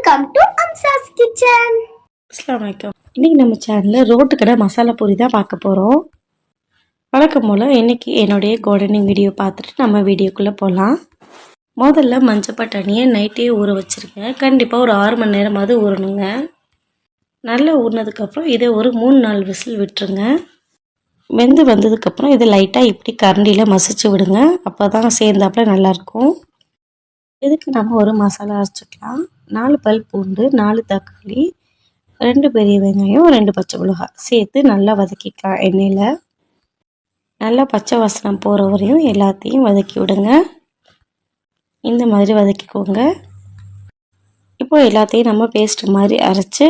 Welcome to அம்சாஸ் kitchen அஸ்லாம் வலைக்கம் இன்றைக்கி நம்ம சேனலில் ரோட்டு கடை மசாலா பூரி தான் பார்க்க போகிறோம் வழக்கம் போல் இன்றைக்கி என்னுடைய கார்டனிங் வீடியோ பார்த்துட்டு நம்ம வீடியோக்குள்ளே போகலாம் முதல்ல மஞ்சள் பட்டாணியை நைட்டே ஊற வச்சுருங்க கண்டிப்பாக ஒரு ஆறு மணி நேரமாவது ஊறணுங்க. நல்லா ஊறினதுக்கப்புறம் இதை ஒரு மூணு நாலு விசில் விட்டுருங்க. வெந்து வந்ததுக்கப்புறம் இதை லைட்டாக இப்படி கரண்டியில் மசிச்சு விடுங்க. அப்போ தான் சேர்ந்தாப்புல நல்லாயிருக்கும் இதுக்கு நம்ம ஒரு மசாலா அரைச்சிக்கலாம். நாலு பல் பூண்டு நாலு தக்காளி ரெண்டு பெரிய வெங்காயம் ரெண்டு பச்சை மிளகாய் சேர்த்து நல்லா வதக்கிக்கலாம் எண்ணெயில். நல்லா பச்சை வாசனம் போகிற வரையும் எல்லாத்தையும் வதக்கி விடுங்க. இந்த மாதிரி வதக்கிக்கோங்க. இப்போ எல்லாத்தையும் நம்ம பேஸ்ட் மாதிரி அரைச்சி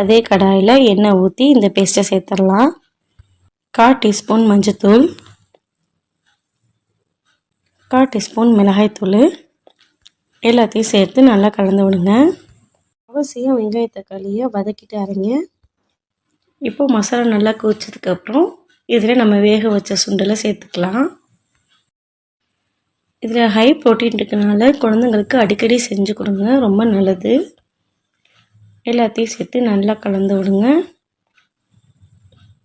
அதே கடாயில் எண்ணெய் ஊற்றி இந்த பேஸ்ட்டை சேர்த்துடலாம். கால் டீஸ்பூன் மஞ்சத்தூள் கால் டீஸ்பூன் மிளகாய்த்தூள் எல்லாத்தையும் சேர்த்து நல்லா கலந்து விடுங்க. அவசியம் வெங்காய தக்காளியை வதக்கிட்டு அரைங்க. இப்போ மசாலா நல்லா கொதிச்சதுக்கப்புறம் இதில் நம்ம வேக வச்ச சுண்டலை சேர்த்துக்கலாம். இதில் ஹை ப்ரோட்டீன் இருக்கனால குழந்தைங்களுக்கு அடிக்கடி செஞ்சு கொடுங்க ரொம்ப நல்லது. எல்லாத்தையும் சேர்த்து நல்லா கலந்து விடுங்க.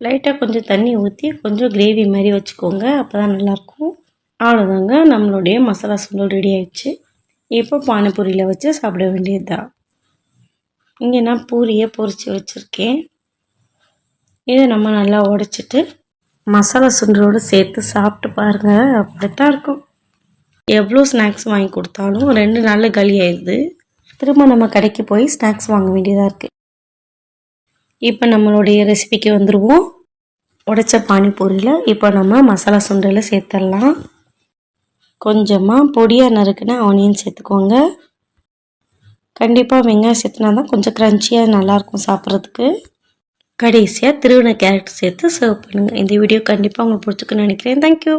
லைட்டாக கொஞ்சம் தண்ணி ஊற்றி கொஞ்சம் கிரேவி மாதிரி வச்சுக்கோங்க அப்போ தான் நல்லாயிருக்கும் அவ்வளோதாங்க நம்மளுடைய மசாலா சுண்டல் ரெடி ஆயிடுச்சு. இப்போ பானிபூரியில் வச்சு சாப்பிட வேண்டியது தான் இங்கே நான் பூரியை பொரித்து வச்சுருக்கேன். இதை நம்ம நல்லா உடச்சிட்டு மசாலா சுண்டரோடு சேர்த்து சாப்பிட்டு பாருங்கள் அப்படித்தான் இருக்கும். எவ்வளோ ஸ்நாக்ஸ் வாங்கி கொடுத்தாலும் ரெண்டு நாளில் களி ஆயிடுது. திரும்ப நம்ம கடைக்கு போய் ஸ்நாக்ஸ் வாங்க வேண்டியதாக இருக்குது இப்போ நம்மளுடைய ரெசிபிக்கு வந்துடுவோம் உடைச்ச பானிபூரியில் இப்போ நம்ம மசாலா சுண்டலை சேர்த்துடலாம். கொஞ்சமாக பொடியாக நறுக்குன ஆனியன் சேர்த்துக்கோங்க. கண்டிப்பாக வெங்காயம் சேர்த்துனா தான் கொஞ்சம் க்ரன்ச்சியாக நல்லாயிருக்கும் சாப்பிட்றதுக்கு. கடைசியாக திருவின கேரட் சேர்த்து சர்வ் பண்ணுங்கள் இந்த வீடியோ கண்டிப்பாக உங்களுக்கு பிடிச்சிக்குன்னு நினைக்கிறேன். தேங்க்யூ